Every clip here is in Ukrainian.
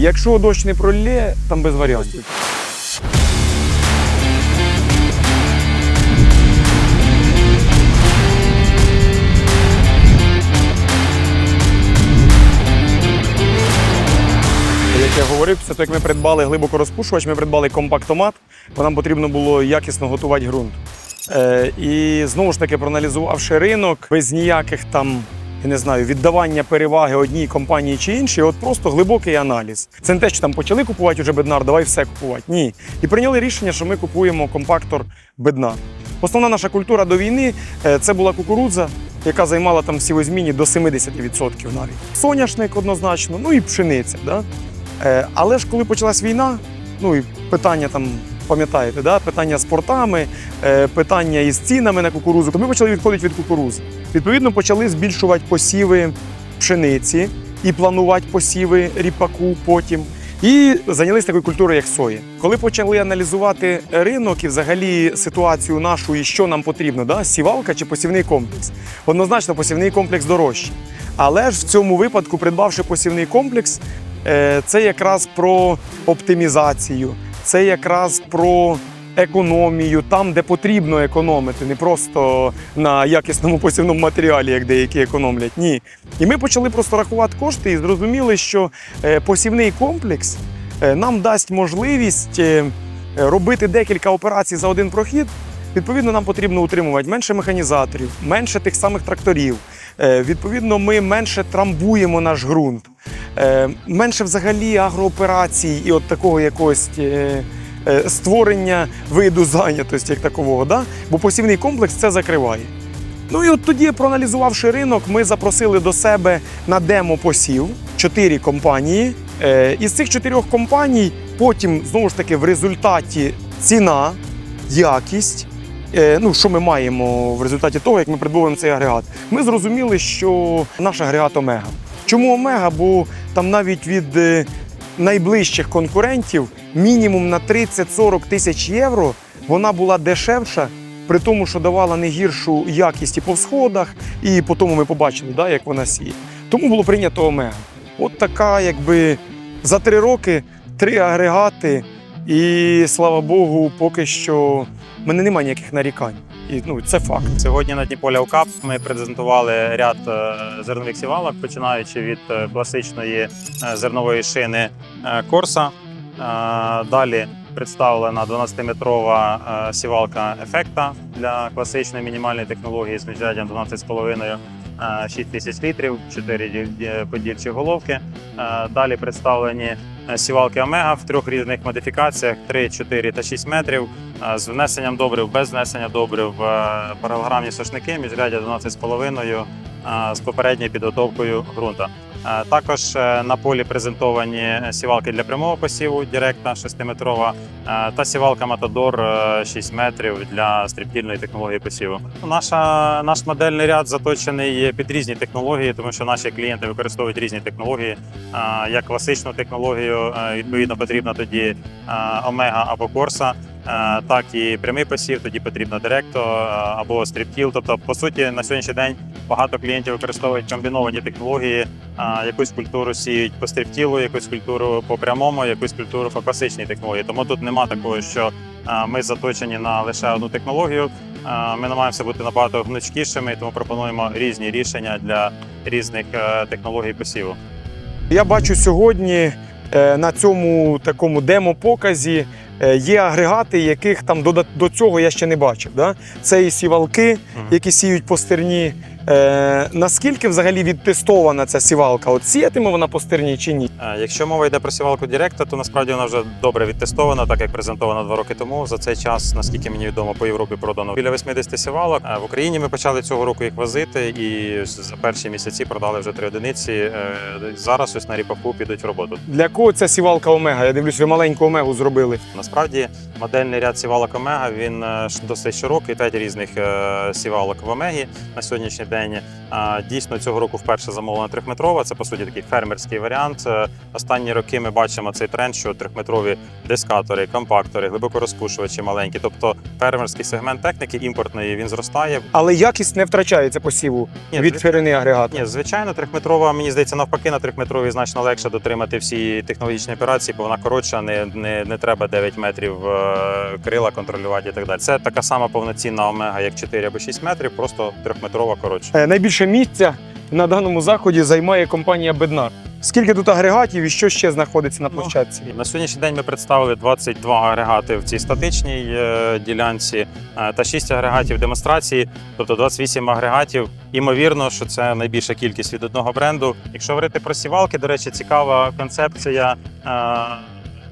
Якщо дощ не пролє, там без варіантів. Як я говорив, після того, як ми придбали глибокорозпушувач, ми придбали компактомат, бо нам потрібно було якісно готувати ґрунт. Е, і знову ж таки, проаналізувавши ринок без ніяких там. Я не знаю, віддавання переваги одній компанії чи іншій, от просто глибокий аналіз. Це не те, що там почали купувати вже беднар, давай все купувати. Ні. І прийняли рішення, що ми купуємо компактор беднар. Основна наша культура до війни е, це була кукурудза, яка займала там сівозміні до 70% навіть. Соняшник однозначно, ну і пшениця. Да? Е, Але ж коли почалась війна, ну і питання там, пам'ятаєте, да? питання з портами, е, питання із цінами на кукурузу, то ми почали відходити від кукурузи. Відповідно, почали збільшувати посіви пшениці і планувати посіви ріпаку потім. І зайнялися такою культурою, як сої. Коли почали аналізувати ринок і взагалі ситуацію нашу і що нам потрібно, да? сівалка чи посівний комплекс. Однозначно, посівний комплекс дорожчий. Але ж в цьому випадку, придбавши посівний комплекс, е, це якраз про оптимізацію, це якраз про економію там, де потрібно економити, не просто на якісному посівному матеріалі, як деякі економлять. Ні. І ми почали просто рахувати кошти і зрозуміли, що е, посівний комплекс е, нам дасть можливість е, робити декілька операцій за один прохід. Відповідно, нам потрібно утримувати менше механізаторів, менше тих самих тракторів. Відповідно, ми менше трамбуємо наш ґрунт, менше взагалі агрооперацій і от такого якогось е, е, створення виду зайнятості як такового. Да? Бо посівний комплекс це закриває. Ну і от тоді, проаналізувавши ринок, ми запросили до себе на демо посів чотири компанії. Е, Із цих чотирьох компаній потім знову ж таки в результаті ціна, якість. е, Ну, що ми маємо в результаті того, як ми придбуємо цей агрегат? Ми зрозуміли, що наш агрегат Омега. Чому Омега? Бо там навіть від е, найближчих конкурентів мінімум на 30-40 тисяч євро вона була дешевша, при тому, що давала не гіршу якість і по всходах, і по тому ми побачили, да, як вона сіє. Тому було прийнято Омега. От така, якби за три роки три агрегати, і слава Богу, поки що в мене немає ніяких нарікань. І ну, це факт. Сьогодні на Дніполя УКАП ми презентували ряд е, зернових сівалок, починаючи від е, класичної е, зернової шини Корса. Далі представлена 12-метрова е, сівалка ефекта для класичної мінімальної технології з міжряддям 12,5 е, 6 тисяч літрів, 4 діл- е, подільчі головки. Далі представлені сівалки Омега в трьох різних модифікаціях: 3, 4 та 6 метрів. З внесенням добрив, без внесення добрив, е, паралограмні сошники, міжряддя 12,5 е, з попередньою підготовкою ґрунта. Е, Також на полі презентовані сівалки для прямого посіву, директна 6-метрова, е, та сівалка Матадор е, 6 метрів для стріптільної технології посіву. Наша, наш модельний ряд заточений під різні технології, тому що наші клієнти використовують різні технології. Як класичну технологію, відповідно, потрібна тоді Омега або Корса. Е, так і прямий посів, тоді потрібно директо е, або стріптіл. Тобто, по суті, на сьогоднішній день багато клієнтів використовують комбіновані технології. Е, Якусь культуру сіють по стріптілу, якусь культуру по прямому, якусь культуру по класичній технології. Тому тут нема такого, що ми заточені на лише одну технологію. Ми намагаємося бути набагато гнучкішими, тому пропонуємо різні рішення для різних технологій посіву. Я бачу сьогодні на цьому такому демо-показі є агрегати, яких там до, до цього я ще не бачив. Да? Це і сівалки, які сіють по стерні. Е, наскільки взагалі відтестована ця сівалка? От сіятиме вона по стерні чи ні? Е, Якщо мова йде про сівалку Директа, то насправді вона вже добре відтестована, так як презентована два роки тому. За цей час, наскільки мені відомо, по Європі продано біля 80 сівалок. Е, В Україні ми почали цього року їх возити, і за перші місяці продали вже три одиниці. Е, Зараз ось на ріпаку підуть в роботу. Для кого ця сівалка Омега? Я дивлюсь, ви маленьку Омегу зробили. Насправді модельний ряд сівалок Омега він досить широкий, п'ять різних сівалок в Омегі. На сьогоднішній день день. Дійсно, цього року вперше замовлена трьохметрова. Це по суті такий фермерський варіант. Е, Останні роки ми бачимо цей тренд, що трьохметрові дискатори, компактори, глибокорозпушувачі маленькі. Тобто фермерський сегмент техніки імпортної він зростає. Але якість не втрачається посіву Ні, від ширини агрегату. Ні, звичайно, трьохметрова, мені здається, навпаки, на трьохметровій значно легше дотримати всі технологічні операції, бо вона коротша, не, не, не треба 9 метрів е, крила контролювати і так далі. Це така сама повноцінна омега, як 4 або 6 метрів, просто трьохметрова коротша. Е, Найбільше місця на даному заході займає компанія Беднар. Скільки тут агрегатів і що ще знаходиться на Ну, площадці? На сьогоднішній день ми представили 22 агрегати в цій статичній е, ділянці е, та 6 агрегатів демонстрації, тобто 28 агрегатів. Імовірно, що це найбільша кількість від одного бренду. Якщо говорити про сівалки, до речі, цікава концепція.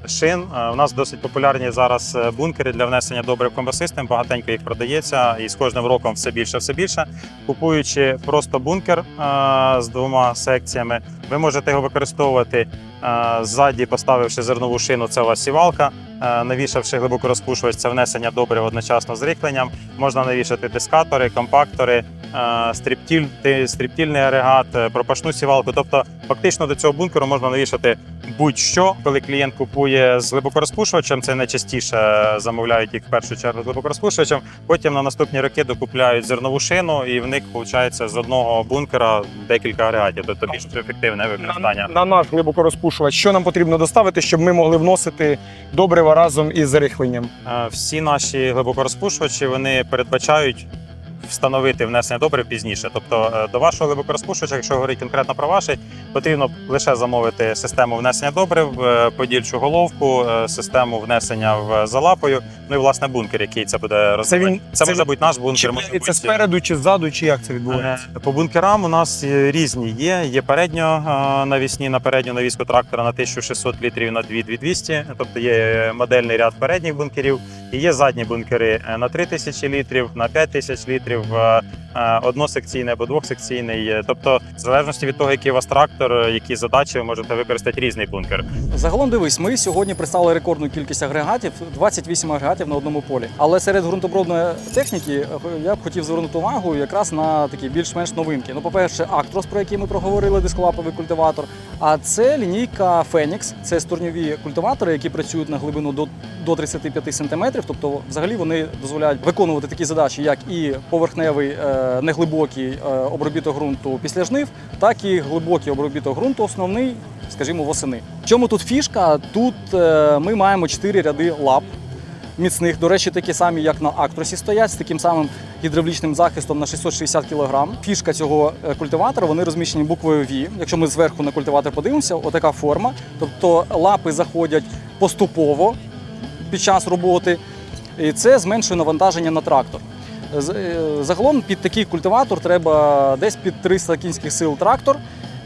Шин Е, у нас досить популярні зараз е, бункери для внесення добрив комбосистем. Багатенько їх продається, і з кожним роком все більше, все більше. Купуючи просто бункер е, з двома секціями, ви можете його використовувати Е, Ззаді, поставивши зернову шину, це у вас сівалка. Е, Навішавши глибокорозпушувач, це внесення добрив одночасно з рихленням. Можна навішати дискатори, компактори, е, стріптіль, стріптільний агрегат, пропашну сівалку. Тобто, фактично до цього бункеру можна навішати будь-що. Коли клієнт купує з глибокорозпушувачем, це найчастіше замовляють їх в першу чергу з глибокорозпушувачем. Потім на наступні роки докупляють зернову шину, і в них виходить з одного бункера декілька агрегатів. Тобто більш ефективне використання. На, на наш глибокорозпушувач, що нам потрібно доставити, щоб ми могли вносити добрива разом із рихленням? Е, Всі наші глибокорозпушувачі вони передбачають встановити внесення добрив пізніше. Тобто е, до вашого глибокорозпушувача, якщо говорити конкретно про ваш, потрібно лише замовити систему внесення добрив, е, подільчу головку, е, систему внесення в залапою. Ну і власне бункер, який це буде розвивати. він- Це, це може бути наш бункер, може Чіпляється бути спереду чи ззаду, чи як це відбувається? По бункерам у нас різні є. Є передньо навісні на передню навіску трактора на 1600 літрів на 2200, тобто є модельний ряд передніх бункерів. І є задні бункери на 3000 літрів, на 5000 літрів, е, е, односекційний або двохсекційний. Тобто, в залежності від того, який у вас трактор, е, які задачі, ви можете використати різний бункер. Загалом дивись, ми сьогодні представили рекордну кількість агрегатів 28 агрегатів на одному полі. Але серед ґрунтобробної техніки я б хотів звернути увагу якраз на такі більш-менш новинки. Ну, по-перше, Actros, про який ми проговорили, дисколаповий культиватор. А це лінійка Phoenix, це стурньові культиватори, які працюють на глибину до, до 35 см. Тобто, взагалі вони дозволяють виконувати такі задачі, як і поверхневий е, неглибокий е, обробіток ґрунту після жнив, так і глибокий обробіток ґрунту, основний, скажімо, восени. В чому тут фішка? Тут е, ми маємо чотири ряди лап міцних. До речі, такі самі, як на Актросі стоять, з таким самим гідравлічним захистом на 660 кг. Фішка цього е, культиватора вони розміщені буквою V. Якщо ми зверху на культиватор подивимося, отака форма. Тобто лапи заходять поступово під час роботи, і це зменшує навантаження на трактор. Е, Загалом під такий культиватор треба десь під 300 кінських сил трактор.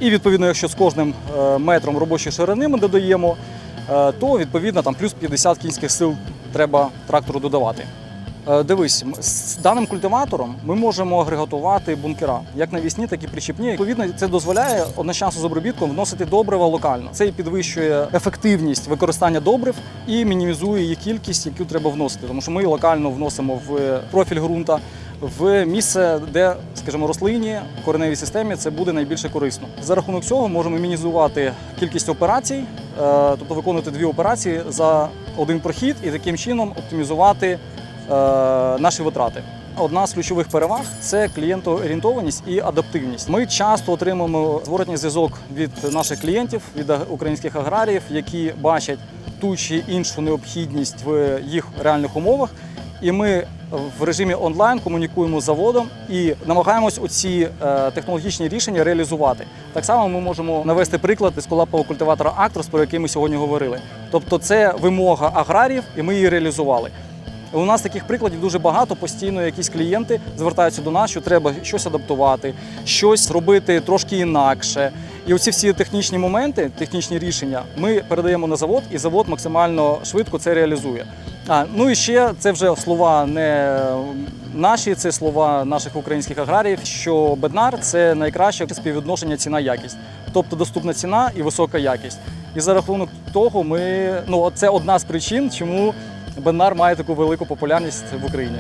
І відповідно, якщо з кожним е, метром робочої ширини ми додаємо, то відповідно там плюс 50 кінських сил треба трактору додавати. Е, Дивись, з даним культиватором ми можемо агрегатувати бункера, як навісні, так і причіпні. Відповідно, це дозволяє одночасно з обробітком вносити добрива локально. Це і підвищує ефективність використання добрив і мінімізує їх кількість, яку треба вносити. Тому що ми локально вносимо в профіль ґрунта, в місце, де, скажімо, рослині, кореневій системі це буде найбільше корисно. За рахунок цього можемо мінімізувати кількість операцій, е, тобто виконувати дві операції за один прохід і таким чином оптимізувати е, наші витрати. Одна з ключових переваг це клієнтоорієнтованість і адаптивність. Ми часто отримуємо зворотній зв'язок від наших клієнтів, від українських аграріїв, які бачать ту чи іншу необхідність в їх реальних умовах. І ми в режимі онлайн комунікуємо з заводом і намагаємось оці е, технологічні рішення реалізувати. Так само ми можемо навести приклад дисколапового культиватора Актрос, про який ми сьогодні говорили. Тобто, це вимога аграріїв, і ми її реалізували. У нас таких прикладів дуже багато. Постійно якісь клієнти звертаються до нас, що треба щось адаптувати, щось робити трошки інакше. І оці всі технічні моменти, технічні рішення, ми передаємо на завод, і завод максимально швидко це реалізує. А ну і ще це вже слова не наші, це слова наших українських аграріїв. Що беднар це найкраще співвідношення ціна-якість, тобто доступна ціна і висока якість. І за рахунок того, ми ну це одна з причин, чому Беннар має таку велику популярність в Україні.